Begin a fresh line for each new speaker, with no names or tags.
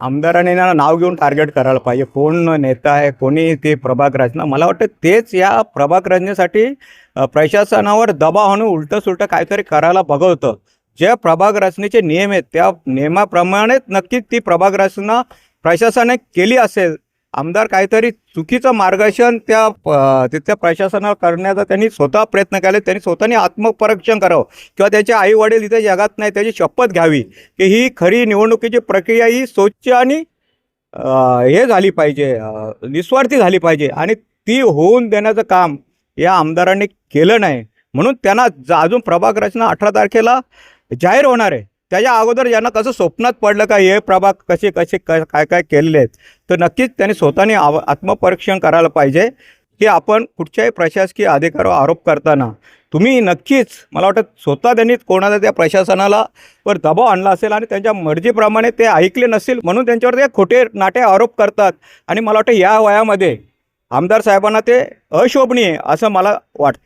आमदाराने ना नाव घेऊन टार्गेट करायला पाहिजे. कोण नेता आहे कोणी ते प्रभाग रचना. मला वाटतं तेच या प्रभाग रचनेसाठी प्रशासनावर दबाव आणून उलटं सुलटं काहीतरी करायला बघवतं. जे प्रभाग रचनेचे नियम आहेत त्या नियमाप्रमाणेच नक्कीच ती प्रभाग रचना प्रशासनाने केली असेल आमदार काहीतरी चुकीचं मार्गदर्शन त्या तिथल्या प्रशासनाला करण्याचा त्यांनी स्वतः प्रयत्न केले. त्यांनी स्वतःने आत्मपरीक्षण करावं. किंवा त्याचे आई वडील इथे जगात नाही त्याची शपथ घ्यावी. की ही खरी निवडणुकीची प्रक्रिया ही स्वच्छ आणि हे झाली पाहिजे निस्वार्थी झाली पाहिजे. आणि ती होऊन देण्याचं काम या आमदारांनी केलं नाही. म्हणून त्यांना अजून प्रभाग रचना अठरा तारखेला जाहीर होणार आहे. त्याच्या अगोदर यांना कसं स्वप्नात पडलं का हे प्रभाग कसे कसे क- काय काय केलेले आहेत तर नक्कीच त्यांनी स्वतःने आव आत्मपरीक्षण करायला पाहिजे. की आपण कुठच्याही प्रशासकीय अधिकारावर आरोप करताना तुम्ही नक्कीच मला वाटतं स्वतः त्यांनी कोणाला त्या प्रशासनाला वर दबाव आणला असेल आणि त्यांच्या मर्जीप्रमाणे ते ऐकले नसेल म्हणून त्यांच्यावर ते खोटे नाटे आरोप करतात. आणि मला वाटतं या वयामध्ये आमदार साहेबांना ते अशोभनीय असं मला वाटतं.